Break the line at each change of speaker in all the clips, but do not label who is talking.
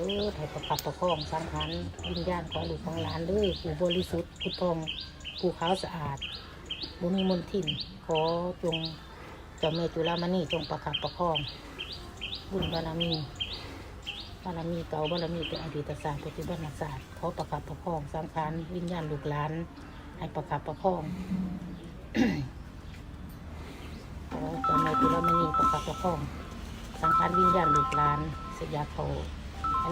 ด้อให้ประคับประคองสังขารวิญญาณของลูกของหลานเด้อผู้บริสุทธิ์ผู้ทองผู้ขาวสะอาดบุมีมนทินขอจงเจ้าแม่จุฬามณีจงประคับประคอง บุญบารมีบารมีเก่าบารมีแต่อดีตศาสตร์ปัจจุบันศาสตร์ขอประคับประคองสังขารวิญญาณลูกหลาน ให้ประคับประคองขอเจ้าแม่จุฬามณีประคับประคองสังขารวิญญาณลูกหลานเสียาเขา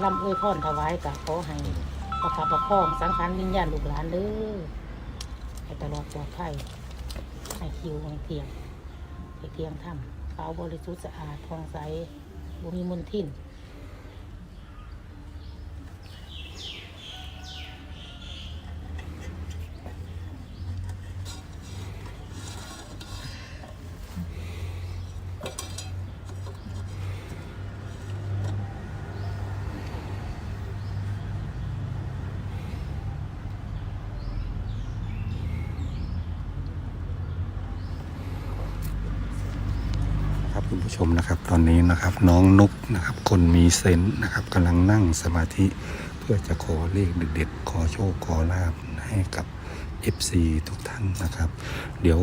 ล่ำเอ้ยพรถวายกับขอให้ประคับประคองสังขารวิญญาณลูกหลานเด้อให้ตลอดปลอดภัยให้คิวให้เทียงให้เทียงถ้ำขาวบริสุทธิ์สะอาดทองใสบุมีมลทิน
ผู้ชมนะครับตอนนี้นะครับน้องนุกนะครับ คนมีเซนส์นะครับกำลังนั่งสมาธิ เพื่อจะขอเลขเด็ดๆขอโชคขอลาบให้กับ FC ทุกท่านนะครับ เดี๋ยว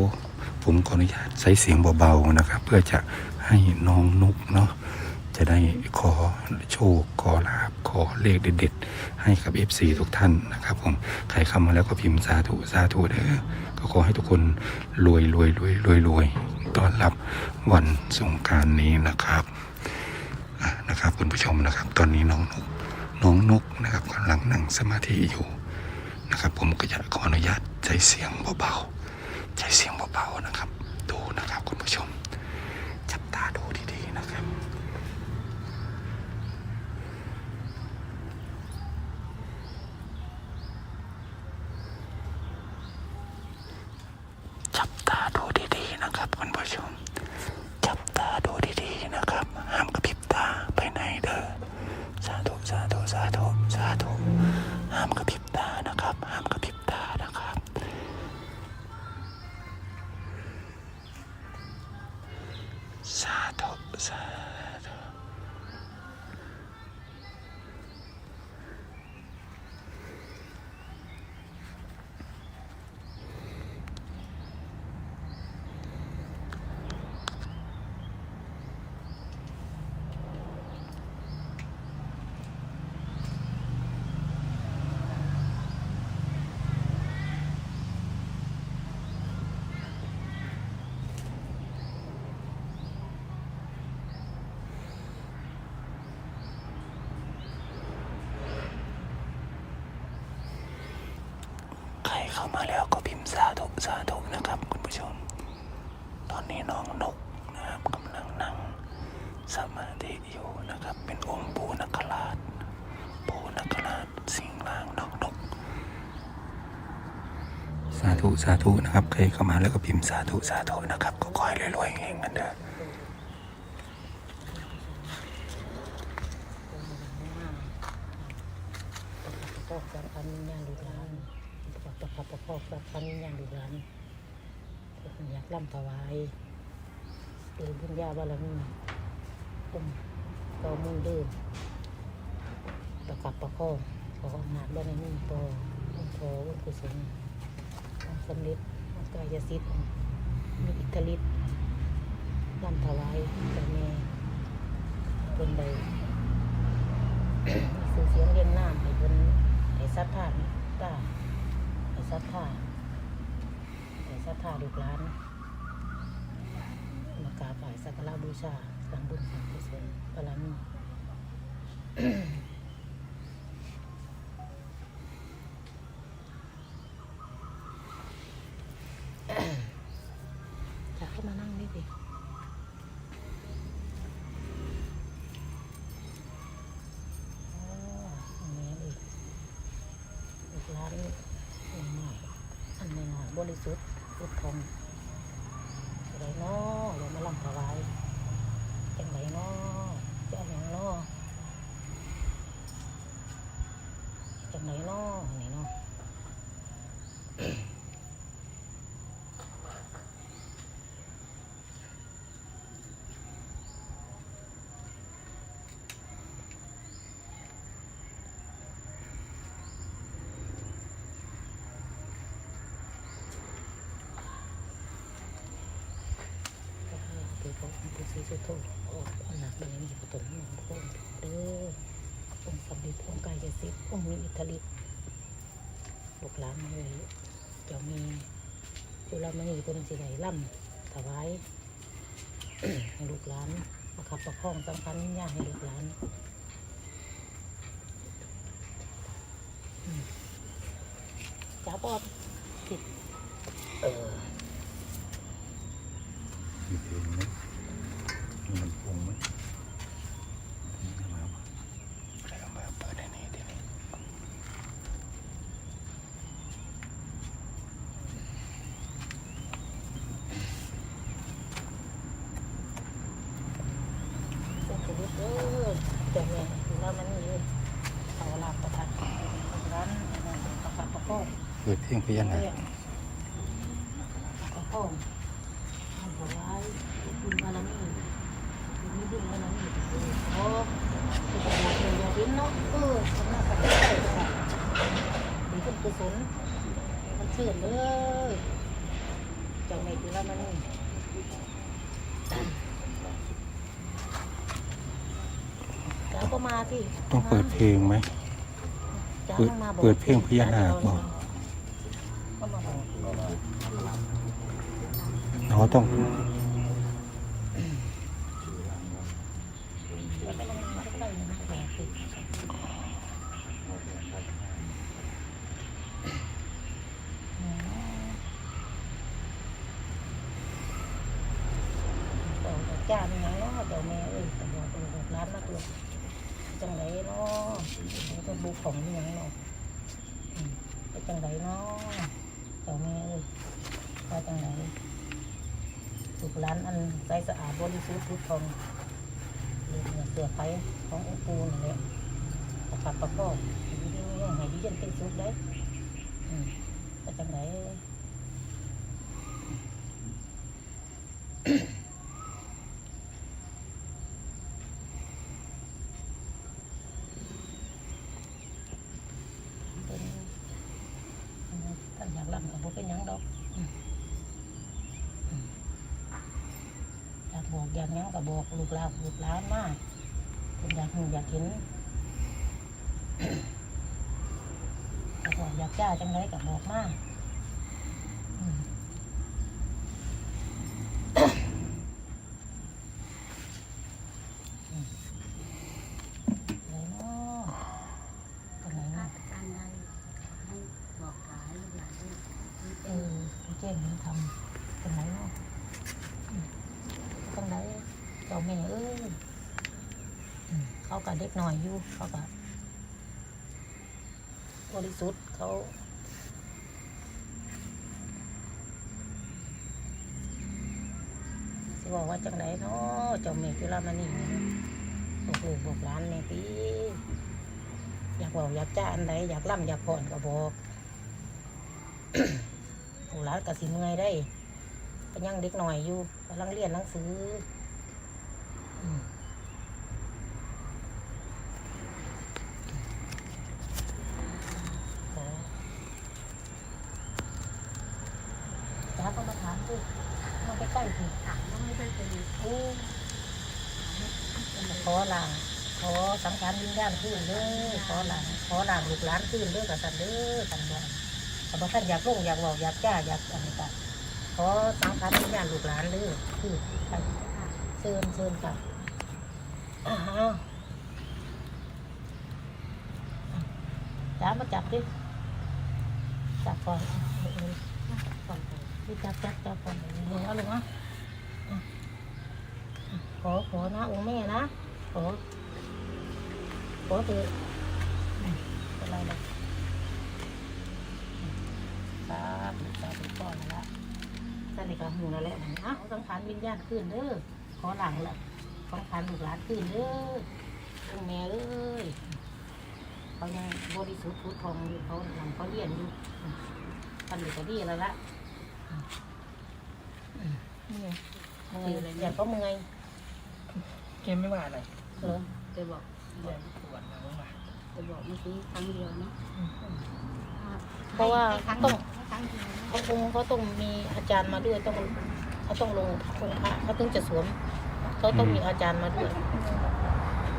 ผมขออนุญาตใช้เสียงเบาๆนะครับ เพื่อจะให้น้องนุกเนาะจะได้ขอโชค ขอลาบขอเลขเด็ดๆ ให้กับ FC ทุกท่านนะครับผมใครเข้ามาแล้วก็พิมพ์สาธุสาธุเด้อ ขอให้ทุกคนรวยรวยรวยรวยรวยต้อนรับวันสงการนี้นะครับะนะครับคุณผู้ชมนะครับ ตอนนี้น้องนกน้องนกนะครับกำลังนั่งสมาธิอยู่นะครับ ผมก็จะขออนุญาตใช้เสียงเบาๆใช้เสียงเบาๆนะครับ ดูนะครับคุณผู้ชม สาธุสาามาแล้วก็พิมพ์สาธุสาธุนะครับคุณผู้ชม ตอนนี้น้องนกนะครับกำลังนั่งสมาธิอยู่นะครับ เป็นองค์ปูนักราชปูนักราชสิงห์ล่างน้องนก สาธุสาธุนะครับ ใครเข้ามาแล้วก็พิมพ์สาธุสาธุนะครับ ก็ขอให้รวยๆเองกันเถอะ
ประคับประคองสังขารวิญญาณลูกหลานประคับ ประคองสังขารวิญญานอยากร่ำถวายเดินบุญญาบารมีองค์ต่อมือเดินประคับประคองขออำนาจบารมีต่อองค์ขอองค์กุศลองค์สำเร็จองค์กายสิทธิ์มีอิทธิฤทธิ์ร่ำถวายเจ้าแม่คนใดมีสื่อเสียงเรียงนามให้เพิ่นให้ศรัทธาตาให้ศรัทธา ศรัทธาลูกหลานมากราบไหว้สักการะบูชาสังบุญสังกุศลบารมีอยากให้มานั่งนี่ดิอ๋ออันนี้อีกอีกร้านหน่อยอันนี้หน่อยบริสุทธิ์ พุทธองอะไรเนาะเดี๋ยวมาลำถวายจังไรเนาะเอาอย่างเนาะจังไรเนาะนี่เนาะ ขอคุณปู่ศรีสุโธออกอนาคบารมีพระตนหนองพระองเด้อองสำเร็จองกายสิทธิ์องมีอิทธิฤทธิ์ลูกหลานมาเลยเจ้ามีจุลามณีเป็นสิไหลล่ำถวายให้ลูกหลานประคับประคองสำคัญยิ่งยากให้ลูกหลานจ้าปอดผิดเออ
มีเพลงไหมมีลำโพงไหมมีอะไรวะอะไรเอามาเปิดในนี้ทีนี้
เส้นชีวิตเออแต่แม่ดูแล้วมันมีเขาลามประทัดร้าน ประคับประคอง
เปิดเพลงพญานาค
ประคองทำถวายบุญบารมีมีบุญบารมีโอ้คือประโยชน์เลยอย่าดิ้นเนาะเออสำนักปฏิบัติค่ะเป็นคนกุศลมันเชื่อเลยเจ้าแม่ดูแล้วมันจ้าก็มาที่
ต้องเปิดเพลงไหม
จ้า
เปิดเปิดเพลงพญานาคบอก
ก็มา
ต้อง
แล้วก็ยังมาใกล้ๆนะแผลติดต่อจากจ้าเป็นไงเนาะเดี๋ยวแม่เอ้ยตำรวจตำรวจร้านมาตัวจ จังไรเนาะมันก็บุกของนี่ยังเนาะไปจังไรเนาะเดี๋ยวแม่เอ้ยว่าจังไรสุกร้านอันใสสะอาดบริสุทธิ์พุทธองเรือเสือไฟขององค์ปูนั่นแหละประคับประคองอยู่ดีๆให้ดีเย็นเป็นสุขได้อืมก็จังไหนเป็นท่านอยากรำกับบ่เป็นหยังดอกอืมอืมอยาก บอกอยากหยังก็บอกลูกหลานลูกหลานมาผมอยากหูอยากเห็นอยากบอกอยากจ้าจังไรก็บอกมาอืมอืมไหนเนาะตรงไหน
รา
เนาะ
ชการงานให้บอกกล่าวให้ลูกหลานด้วย
เออเจ๊เห็นทำตรงไหนเนาะอืมตรงไหนเจ้าแม่เอ้ยอืมเขากับเด็กหน่อยอยู่เขากับบริสุทธิ์เขาสิบอกว่าจังไหนเนาะเจ้าแม่จุฬามณีบอกลูกบอกหลานแม่ตีอยากบอกอยากจ้าอันไหนอยากล่ำอยากผ่อนก็บอกผู้หลานก็สิเมื่อยได้ก็ยังเด็กหน่อยอยู่กำลังเรียนหนังสือ อืมขอจ้าก็มาถามดูมาใกล้ๆสิ
ถามว่าไม่ได้เป็น
โอ้ขอหลังขอสังขารวิญญาณขึ้นเด้อขอหลังขอหลังลูกหลานขึ้นเด้อกับสันเด้อกันบ่แต่บางท่านอยากลงอยากบอกอยากจ้าอยากอะไรกันขอสังขารวิญญาณลูกหลานเด้อคือไปเชิญเชิญกับ จ้ามาจับดิจับก่อนจับจับจับก่อนลงเอาลงอะอะขอขอนะองค์แม่นะขอขอเถอะอืมเป็นไรเลยสาธุสาธุก่อนนะละท่านนี่ก็หูนั่นแหละนะอะสังขารวิญญาณขึ้นเด้อขอหลังละ สังขารลูกหลานขึ้นเด้อองค์แม่เอ้ยเขายังบริสุทธิ์พุทธทองอยู่เขาหลังเขาเรียนอยู่อืมท่านนี่ก็ดีแล้วละ
นี่ไง
เมื่อยอยากก็เมื่อย
เกมไม่ว่าอะไร
เออ
ไปบอก
เรียนปวดหลังมา
ไปบอกเมื่อกี้ครั้งเดียวเนาะ
เพราะว่า
ให้ครั้ง
ต้อง
ให้ครั้งเดียวนะ
เขาคงเขาต้องมีอาจารย์มาด้วยต้องเขาต้องลงลงพระเขาต้องจะสวม เขาต้องมีอาจารย์มาด้วย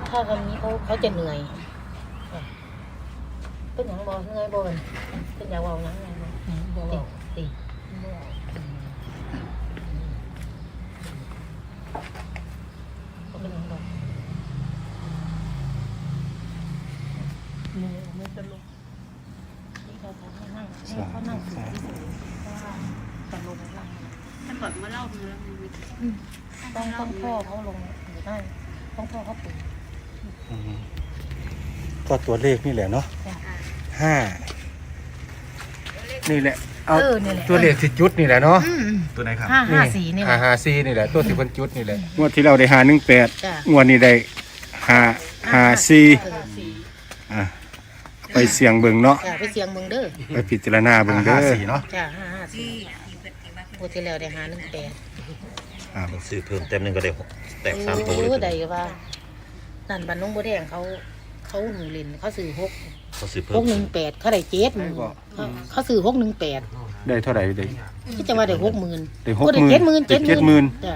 ถ้าทำนี้เขาเขาจะเหนื่อยอะเป็นอย่างบอเหนื่อยบอลเป็นอย่างเว่าหยังไงบอติติเขาเป็นอย่างบอ
มือไม่จะลุก
ที่เขาทำให้นั่งให้เขานั่งสูงที่สุดเพราะว่าจะลงล่าง
ถ้าเกิดมาเล่าเนื้อมันมี
ต้องต้องพ่อเขาลงอยู่ได้ต้องพ่อเขาปุ๋ย
อืมก็ตัวเลขนี่แหละเนาะห้านี่แหละเอา
เออนี่แหละ
ตัวเลขที่จุดนี่แหละเนาะ
ตัวไหนครับ
ห้าห้าสี่นี่แห
ห้า
ละ
ห้าสี่นี่แหละตัวที่คนจุดนี่แหละงวดที่เราได้หาหนึ่งแปด
จ้ะ
งวดนี้ได้ห้าห้าสี่
เออ
อะไปเสียงเบิ่งเนาะ
จ้ะไปเสียงเมืองเด้อ
ไปพิจารณาเบิ่งเด้อ
ห้าสี่เนาะ
จ้ะห้าห้าสี่ งวดที่แล้วได้หาหนึ่งแปด
อะ
ซื้อเพิ่มเต็มหนึ่งก็ได้หกแตกสามตัว
โอ้
เลย
ใดก็ว่า นั่นบ้านน้องบัวแดงเขา เขาหนูเล่นเขาซื้อหก
เขาซื้อ
ห
เพิ่ม
กหนึ่งแปดเขาได้เจ็ดหมื่นเขาเขาซื้อหกหนึ่งแปด
ได้เท่าไหร่ได้
ที่จะว่าได้หกหมื่น
ได้หกหมื่น
เจ็ดหมื่น
ได้เจ็ดหมื่น
จ้ะ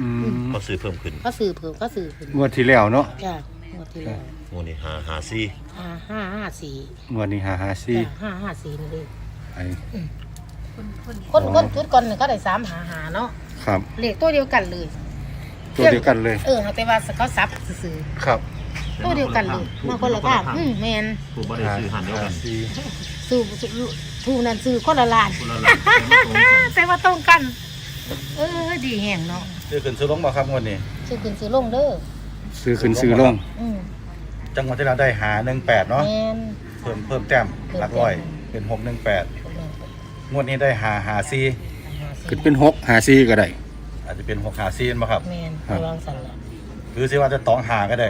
อืม
เขาซื้อเพิ่มขึ้น
เขาซื้อเพิ่มเขาซื้อเพิ่ม
งวดที่แล้วเนาะ
จ้ะงวดที่แล้ว
โมนี่หาหาซี่
ห้าห้าห้าสี่
งวดนี้ห้าห้าสี่
จ้ะห้าห้าสี่นี่เลย
ไอ้
คนคนชุดก่อนเนี่ยเขาได้สามหาหาเนาะ
ครับ
เลขตัวเดียวกันเลย
ตัวเดียวกันเลย
เออแต่ว่าเขาซับซื้อ
ครับ
ๆตัวเดียวกันเลยมาคนละข้างอืมแมน
ผู้บริซื้อหันเดียวกัน
สี่
ซื้อซื้อถูกนั่นซื้อคนละล้านแต่ว่าตรงกัน เออดีแห่งเนาะ
ซื้อขึ้นซื้อลงมาครับงวดนี้
ซื้อขึ้นซื้อลงเด้อ
ซื้อขึ้นซื้อลง
อืม
จังหวัดที่เราได้หาหนึ่งแปดเนาะ
แมน
เพิ่มเพิ่มแต้มหลักร้อยเป็นหกหนึ่งแปด งวดนี้ได้หาหาซี่
ขึ้นเป็นหกหาสี่ก็ได้
อาจจะเป็นหกหาซี่มาครับ
แมน
ครับ
ระวังสั่นละ
หรือสิว่าจะตองหาก็ได้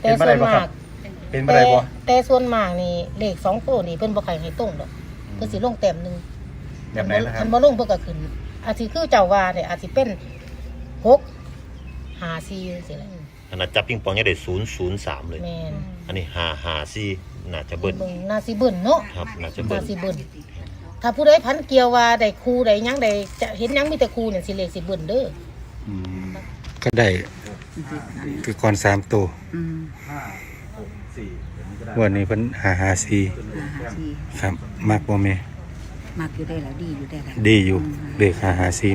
แต่
เป็นไป
ส่ว
ได้
น
บ่ค
มา
รั
ก
บเป็นไป
แต่
ได้บ่
แต่ส่วนมากนี่เลขสองตัวนี่เพิ่นบ่ใครให้ตรงดอกเพิ่นสิลงแต้มหนึง
แบบไหนนะครั
คั
บ
นบ่ลงเพิ่นก็ขึ้นอาจสิคือเจ้าว่าเนี่ยอาจสิเป็นหกห้าสี่สิแหละ
ขนาดจับปิงปองยังได้ศูนย์ศูนย์สามเลย
แมน
อันนี้หาหาซี่ น่าจะเบิ้ล
เบิ่งน่าสิเบิ่นเนาะ
ครับน่าจะเบิ้
น่า
ล
สิเบิ่นถ้าผู้ใดพันเกี่ยวว่าได้ครูได้หยังได้จะเห็นหยังมีแต่ครูเนี่ยสิเลขสิเบิ่นเด้อ
อืมก็ได้คือก่อนสามตัว
อืม
วันนี้เพิ่นหาหาสี่
หาที
ครับมากบ่แม่
มากอยู่ได้แล้วดีอยู่ได้แล้ว
ดีอยู่เลขหาหาสี่